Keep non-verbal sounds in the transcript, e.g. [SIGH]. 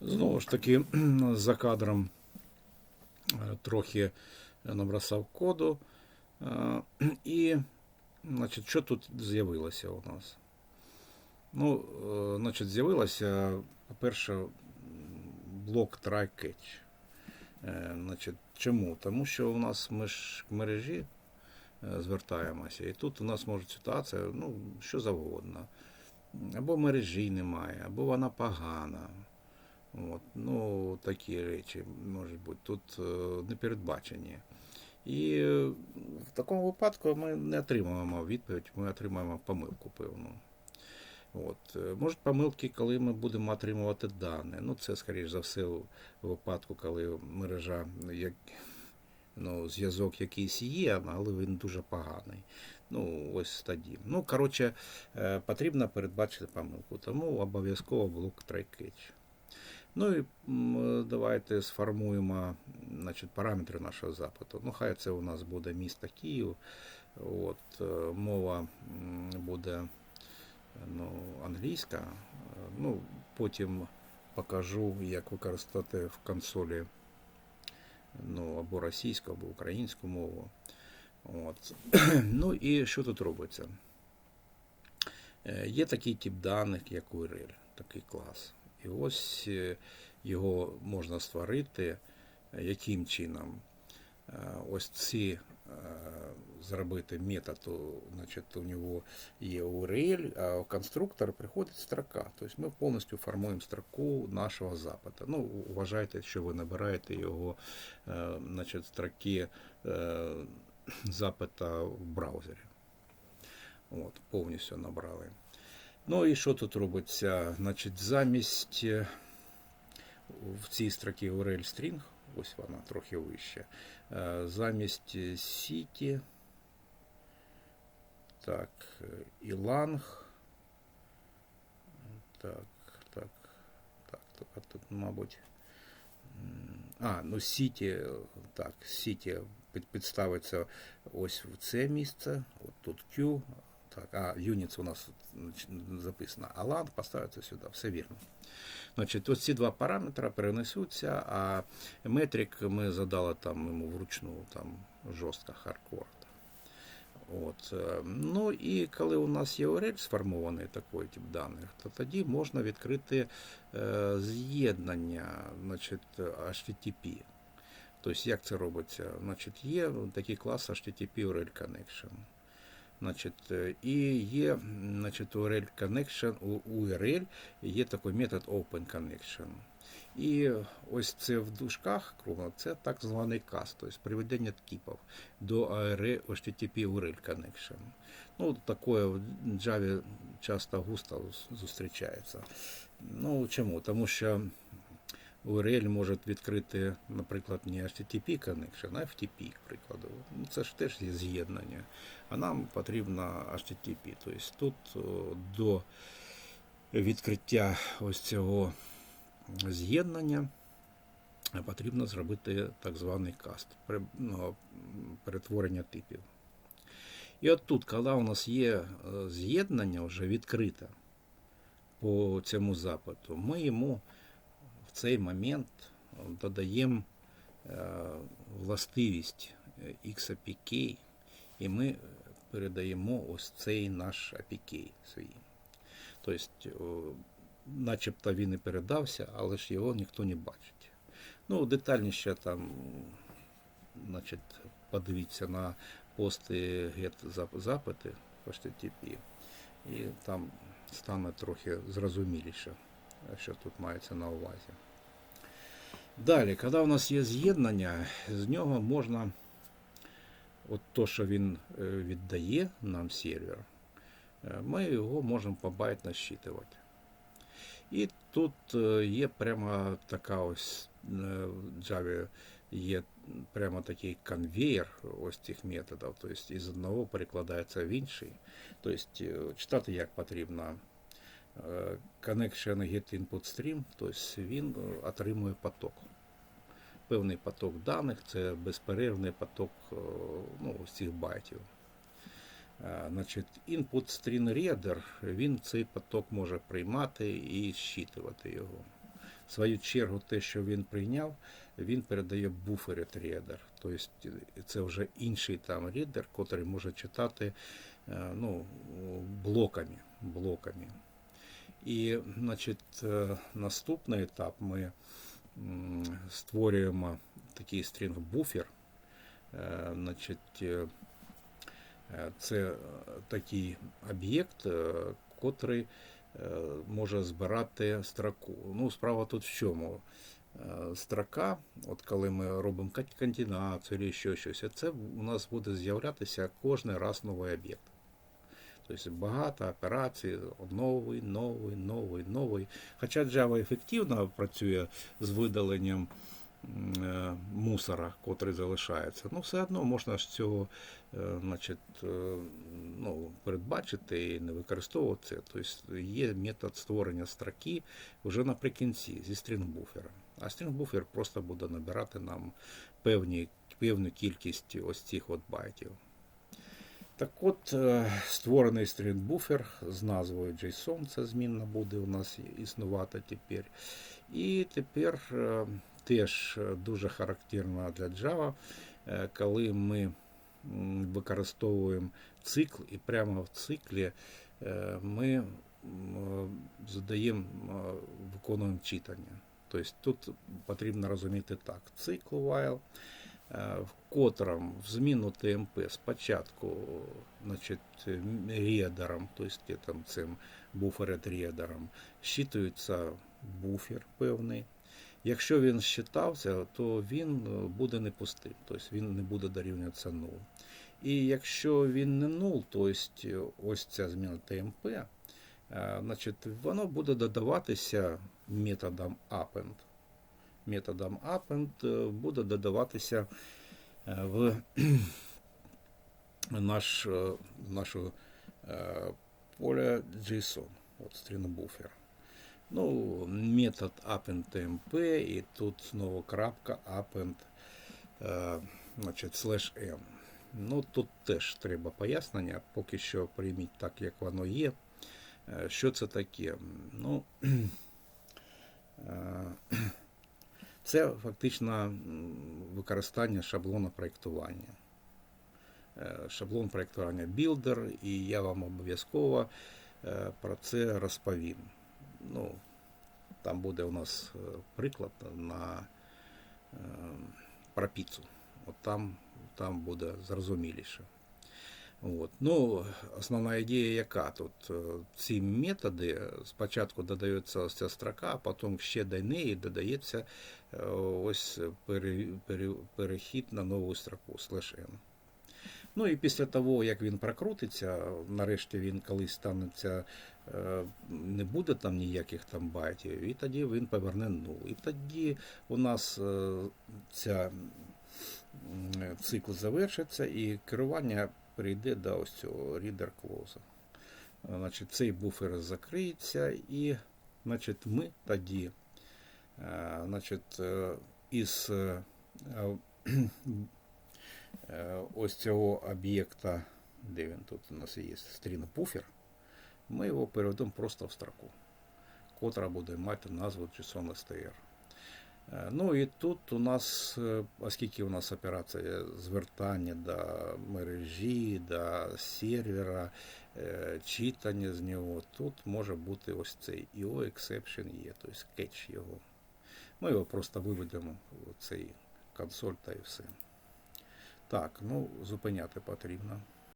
Знову ж таки, [CLEARS THROAT] за кадром е, трохи набросав коду. Е, І, значить, що тут з'явилося у нас? Ну, е, значить, з'явилося, по-перше, блок try-catch. Е, Значить, чому? Тому що у нас ми ж к мережі звертаємося, і тут у нас може ситуація, ну, що завгодно. Або мережі немає, або вона погана. От, ну, такі речі можуть бути тут е, не передбачені. І в такому випадку ми не отримуємо відповідь, ми отримаємо помилку певну. От. е, Можуть помилки, коли ми будемо отримувати дані. Ну, це, скоріш за все, у випадку, коли мережа, як, ну, зв'язок якийсь є, але він дуже поганий. Ну, ось тоді. Ну, коротше, е, потрібно передбачити помилку, тому обов'язково блок try-catch. Ну і давайте сформуємо значить, параметри нашого запиту. Ну, хай це у нас буде місто Київ. От, е, мова буде ну, англійська. Е, Ну, потім покажу, як використати в консолі ну, або російську, або українську мову. От. [CLEARS THROAT] Ну і що тут робиться? Е, Є такий тип даних, як URL, такий клас. І ось е, його можна створити. Яким чином? Е, Ось ці е, зробити метод, значить, у нього є URL, а в конструктор приходить строка. Тобто ми повністю формуємо строку нашого запиту. Ну, вважайте, що ви набираєте його значить, строки запита в браузері. От, повністю набрали. Ну і що тут робиться? Значить, замість е, в цій строкі URL string, ось вона трохи вище, е, замість City, так, е, і lang, так, так, так, то- а тут, мабуть, а, ну е, так, City підставиться ось в це місце, от тут Q, так, а Units у нас записано, а lang поставиться сюди, все вірно. Значить, ось ці два параметри перенесуться, а метрик ми задали там йому вручну, там жорстко хардкор. От. е, Ну і коли у нас є URL сформований такий тип даних, то тоді можна відкрити е, з'єднання значить, HTTP. Тобто, як це робиться? Значить, є такий клас HTTP URL Connection. Значить, е, і є значить, URL Connection, у URL є такий метод Open Connection. І ось це в дужках кругло, це так званий CAS, тобто приведення типів до ARE HTTP URL Connection. Ну, таке в Java часто густо зустрічається. Ну, чому? Тому що URL може відкрити, наприклад, не HTTP connection, а FTP, к прикладу. Ну, Це ж теж є з'єднання. А нам потрібно HTTP. Тобто тут до відкриття ось цього з'єднання потрібно зробити так званий каст, ну, перетворення типів. І от тут, коли у нас є е, з'єднання вже відкрите по цьому запиту, ми йому в цей момент додаємо е, властивість е, XAPK, і ми передаємо ось цей наш APK свій. Тобто, начебто він і передався, але ж його ніхто не бачить. Ну, детальніше там, значить, подивіться на пости GET-запити в HTTP, і там стане трохи зрозуміліше, що тут мається на увазі. Далі, коли у нас є з'єднання, з нього можна, от то, що він е, віддає нам сервер, е, ми його можемо по байт насчитувати. І тут е, є прямо така ось в Java є прямо такий конвейер ось цих методів. Тобто із одного перекладається в інший. Тобто читати як потрібно. Connection get input stream, тобто він е, отримує поток. Певний поток даних, це безперервний поток е, ну, цих байтів. Е, Значить, input string reader, він цей поток може приймати і щитувати його. в свою чергу те, що він прийняв, він передає в буфері рідер. Тобто це вже інший там рідер, який може читати ну, блоками. блоками. І значить, е, наступний етап ми створюємо такий стрінг-буфер. Е, Значить, е, це такий об'єкт, котрий може збирати строку. Ну, справа тут в чому? Строка, от коли ми робимо кон- чи ще щось, це у нас буде з'являтися кожен раз новий об'єкт. Тобто багато операцій, новий, новий, новий, новий. Хоча Java ефективно працює з видаленням е, мусора, котрий залишається. Ну, все одно можна ж цього е, значить, е, ну, передбачити і не використовувати. Тобто є метод створення строки вже наприкінці зі стрінг-буфера. А стрінг-буфер просто буде набирати нам певні, певну кількість ось цих от байтів. Так от, е, створений стрінг-буфер з назвою JSON, це змінна буде у нас існувати тепер. І тепер е, теж дуже характерно для Java, е, коли ми використовуємо цикл, і прямо в циклі ми задаємо, виконуємо читання. Тобто тут потрібно розуміти так: цикл while, в котрому в зміну ТМП спочатку значить, рідером, тобто там, цим буфер-рідером, щитується буфер певний. Якщо він щитався, то він е, буде не пустим, тобто він не буде дорівнюватися нул. І якщо він не нул, тобто ось ця зміна ТМП, е, значить, воно буде додаватися методом append. Методом append е, буде додаватися е, в [CLEARS THROAT] наш, е, нашу поле JSON, от string Ну, метод append.tmp і тут знову крапка append значить, slash n. Ну, тут теж треба пояснення, поки що прийміть так, як воно є. Що це таке? Ну, [CLEARS THROAT] це фактично використання шаблону проєктування. Е, Шаблон проєктування Builder, і я вам обов'язково е, про це розповім. Ну, там буде у нас е, приклад на про піцу. От там, там буде зрозуміліше. От. Ну, основна ідея яка тут? Ці методи спочатку додається ось ця строка, а потім ще до неї додається е, ось пере, пере, перехід на нову строку slash n. Ну і після того, як він прокрутиться, нарешті він колись станеться, е, не буде там ніяких там байтів, і тоді він поверне нул. І тоді у нас е, ця цикл завершиться і керування перейде до ось цього reader close. Значить, цей буфер закриється, і значить, ми тоді е, значить, е, із е, ось цього об'єкта, де він тут у нас є стрін буфер, ми його переведемо просто в строку, котра буде мати назву JSON STR. Е, Ну і тут у нас, е, оскільки у нас операція звертання до мережі, до сервера, е, читання з нього, тут може бути ось цей IO exception є, тобто кетч його. Ми його просто виведемо в цей консоль та і все. Так, ну зупиняти потрібно.